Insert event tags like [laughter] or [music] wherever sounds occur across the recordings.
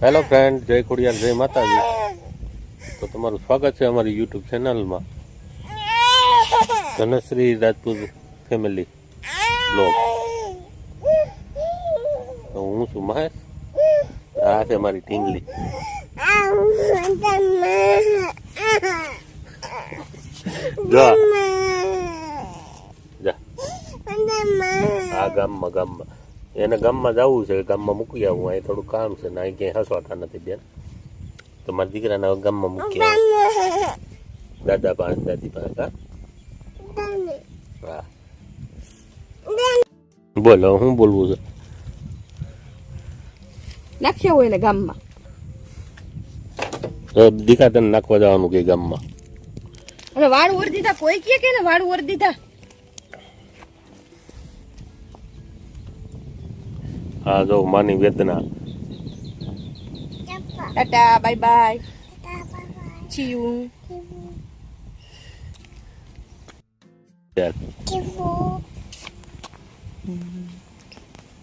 Hello friend જય ખોડિયાર જય માતાજી. તો તમારું સ્વાગત છે અમારી યુટ્યુબ ચેનલમાં ધનશ્રી રાજપૂત ફેમિલી બ્લોગ તો હું છું મહેશ. આ છે મારી ટીંગલી જો. જા આ ગામમાં ગામમાં. એને ગામમાં જવું છે ગામમાં મૂકી આવું. અહીં થોડું કામ છે ને અહીં ક્યાંય હસવાતા નથી બેન. તો મારા દીકરાને ગામમાં મૂકી આવું. દાદા પાસે દાદી પાસે હા? બોલો હું બોલવું છે? નાખ્યા હોય એને ગામમાં? તો દીકરા તને નાખવા જવાનું કે ગામમાં? હવે વાળ ઓર દીધા? કોઈ કે કે ને વાળ ઓર દીધા? હા જો માની વેદના. ટાટા બાય બાય ચીયું ચાલ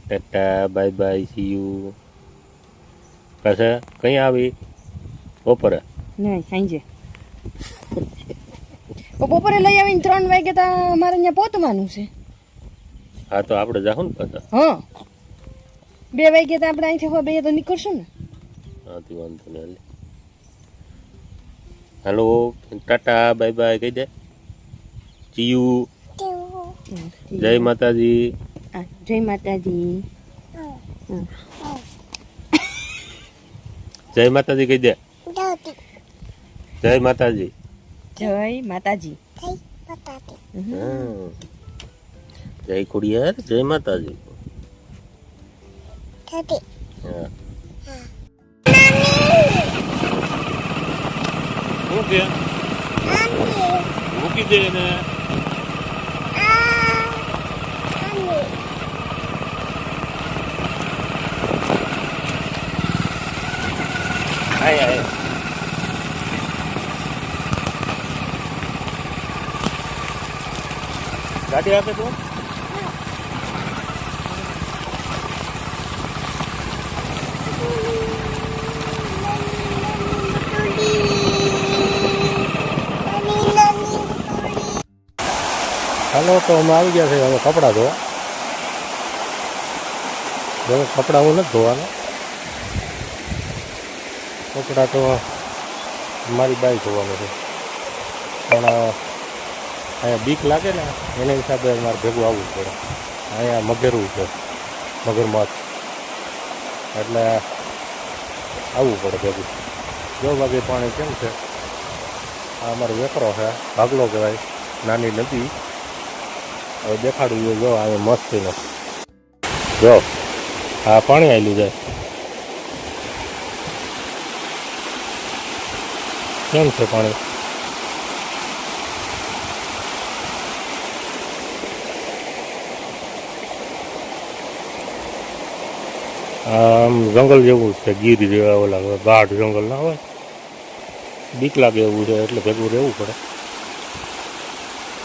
ટાટા બાય બાય સી યુ પાછા કઈ આવી? બપોરે? નહીં સાંજે. બપોરે લઈ આવીને ત્રણ વાગે તો અમારે અહીંયા પહોંચવાનું છે. હા તો આપણે જાહું ને પાછા. હા. બે વાગે તો આપણે અહીંથી હવે બે તો નીકળશું ને? હાથી વાંધો નહીં હાલો. ટાટા બાય બાય કહી દે. ચિયુ. જય માતાજી. જય માતાજી. જય માતાજી કહી દે. જય માતાજી. જય માતાજી. હા. જય ખોડિયાર જય માતાજી. હા શું કે મૂકી દે ને આય આય આપે તું અમે આવી ગયા છે હવે કપડાં ધોવા. હવે કપડાં હું નથી ધોવાના. કપડાં તો મારી બાઈ ધોવાનું છે. પણ અહીંયા બીક લાગે ને, એના હિસાબે મારે ભેગું આવવું પડે. અહીંયા મગેરવું છે, મગરમચ્છ. એટલે આવવું પડે ભેગું. જો વાગે પાણી કેમ છે? આ અમારો વેકરો છે, ભાગલો કહેવાય, નાની નદી. હવે દેખાડું જોઈએ જો અહીંયા મસ્તીનો જો, આ પાણી આવેલું જાય કેમ છે પાણી? આમ જંગલ જેવું છે, ગીર જેવા ઓલા ગાઢ જંગલ ના હોય. બીક લાગે એવું છે, એટલે ભેગું રહેવું પડે.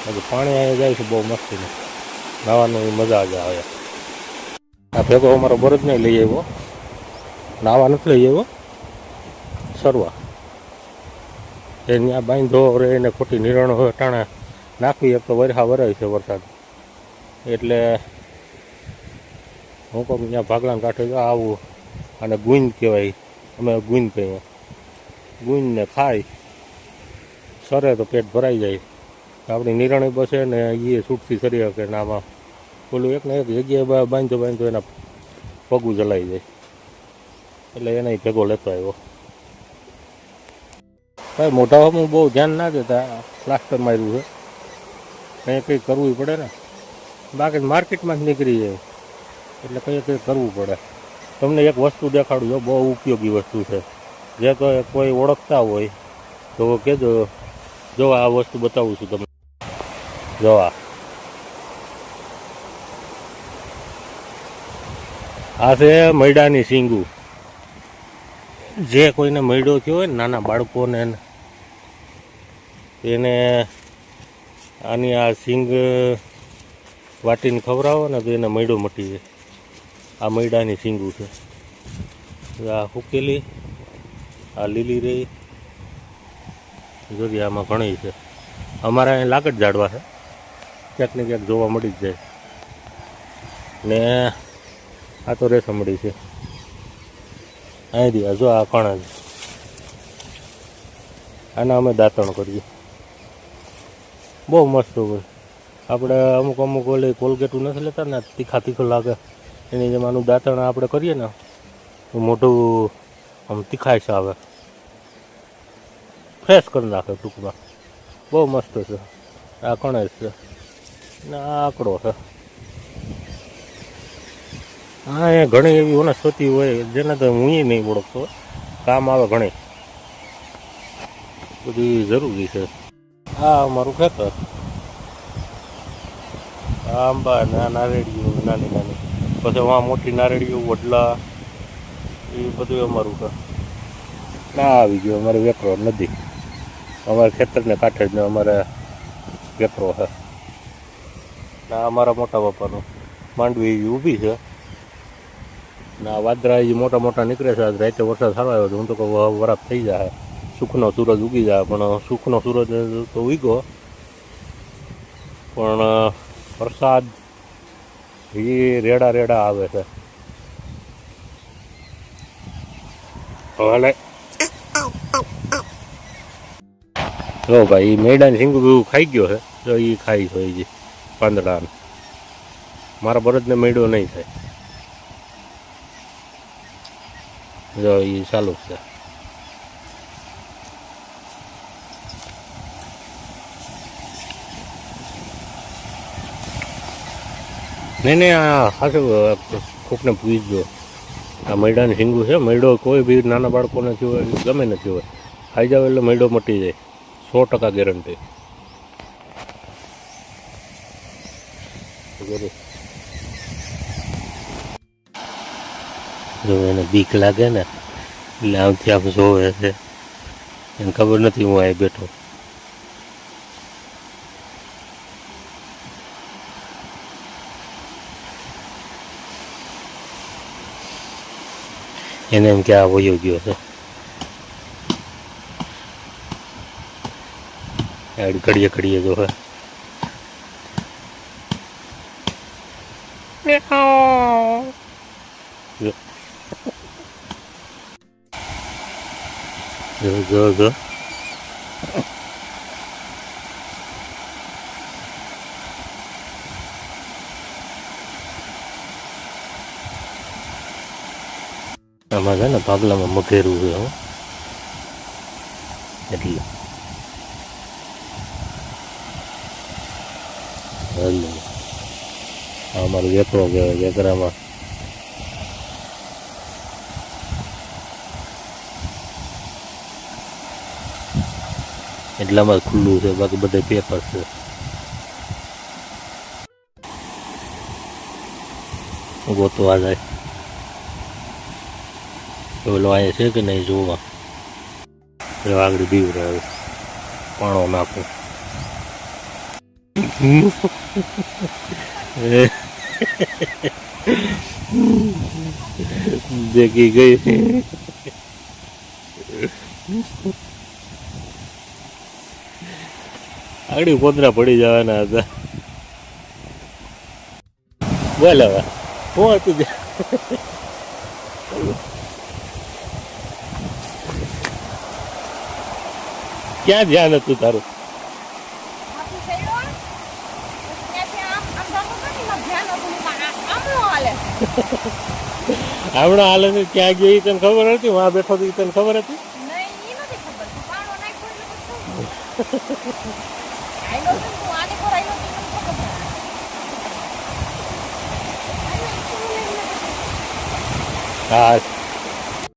બાકી પાણી અહીંયા જાય છે બહુ મસ્તીનું. નાહવાનું મજા જ આવે. આ ભેગો અમારો બરજ નહીં લઈ આવ્યો. નાવા નથી લઈ આવ્યો. સરવા. એ ત્યાં બાંધો રે, એને ખોટી નિરણ હોય, ટાણે નાખવી એક તો વરહા વરાય છે વરસાદ. એટલે હું કહું ત્યાં ભાગલાને કાંઠે આવું અને ગુંજ કહેવાય. અમે ગુંજ કહીએ. ગુંજને ખાય. સરે તો પેટ ભરાઈ જાય. આપણી નિરાણી બસે ને એ છૂટથી સરી શકે ને આમાં પેલું એક ને એક જગ્યાએ બાંધતો બાંધતો એના પગું જલાઈ જાય. એટલે એને ભેગો લેતો આવ્યો. ભાઈ હું બહુ ધ્યાન ના દેતા, પ્લાસ્ટર માર્યું છે. કંઈ કંઈ કરવું પડે ને? બાકી માર્કેટમાં જ નીકળી જાય. એટલે કંઈ કંઈ કરવું પડે. તમને એક વસ્તુ દેખાડું જો બહુ ઉપયોગી વસ્તુ છે. જે તો કોઈ ઓળખતા હોય, તો કહેજો જો આ વસ્તુ બતાવું છું તમને. જો આ છે મૈડાની સિંગુ. જે કોઈને મૈડો થયો હોય નાના બાળકોને એને. આની આ સિંગ વાટીને ખવડાવો ને તો એને મૈડો મટી જાય. આ મૈડાની સિંગુ છે. આ હુકેલી આ લીલી રહી. જોઈએ આમાં ઘણી છે. અમારે અહીં લાકડ ઝાડવા છે. ક્યાંક ને ક્યાંક જોવા મળી જ જાય. ને આ તો રેસમડી છે. અહીંથી આ જો આ કણા છે. આના અમે દાંતણ કરીએ. બહુ મસ્ત હોય. આપણે અમુક અમુક ઓલે કોલગેટું નથી લેતા ને, તીખા તીખું લાગે. એની જેમ આનું દાંતણ આપણે કરીએ ને મોટું આમ આમ તીખાશ આવે. ફ્રેશ કરી નાખે ટૂંકમાં. બહુ મસ્ત છે. આ કણેજ છે. આંકડો છે. હા, એ ઘણી એવી વનસ્પતિ હોય, જેને તો હું નહીં ઓળખતો. કામ આવે ઘણી. બધી જરૂરી છે. આ અમારું ખેતર. આંબા, ના નારેડીઓ, નાની નાની. પછી આ મોટી નારેડીઓ, વડલા, એ બધું અમારું છે. ના, આવી ગયો. અમારે વેકરો નદી અમારે ખેતરને કાંઠે જ અમારે વેકરો છે. ના અમારા મોટા બાપાનું. માંડવી ઊભી છે. ના વાદરા એ મોટા મોટા નીકળે છે. આજ રાતે વરસાદ સારો આવ્યો હું તો કહું વરાપ થઈ જાય સુખનો સૂરજ ઉગી જાય પણ સુખનો સૂરજ તો ઉગ્યો. પણ વરસાદ એ રેડા રેડા આવે છે. હવે જો ભાઈ મેડાની સિંગુ બીવું ખાઈ ગયો છે. તો એ ખાઈ છે જે પાંદડાને મારા બળદને મેળ્યો નહીં થાય. જો એ ચાલુ છે. નહીં નહીં, આ ખાસું કોકને પૂછજો આ મૈડાનું શીંગું છે મૈડો કોઈ બી નાના બાળકોને નથી હોય, ગમે નથી હોય. ખાઈ જાવ એટલે મૈડો મટી જાય. સો ટકા ગેરંટી. જો એને બીક લાગે ને, એટલે આમથી આમ જોવે છે. એને ખબર નથી હું અહીં બેઠો. એને એમ કે આ વયો ગયો છે. ઘડીએ ઘડીએ જો હે જો જો જો જો આમાં છે ને ભાગલામાં મઘેરું છે હો એટલે હલો આ અમારું વેકરો કહેવાય વેકરામાં એટલામાં જ ખુલ્લું છે, બાકી બધે પેપર છે. ગોતવા જાય. પેલો અહીંયા છે કે નહીં જોવા? પેલો આગળ બીવ રહ્યો પાણો નાખું. દેખી [laughs] ગઈ. આગળ પોતરા પડી જવાના હતા. બોલ હવે શું હતું ક્યાં ધ્યાન હતું તારું. હમણાં હાલે ને ક્યાં ગયો તને ખબર હતી? વાં બેઠો હતી તને ખબર હતી? હા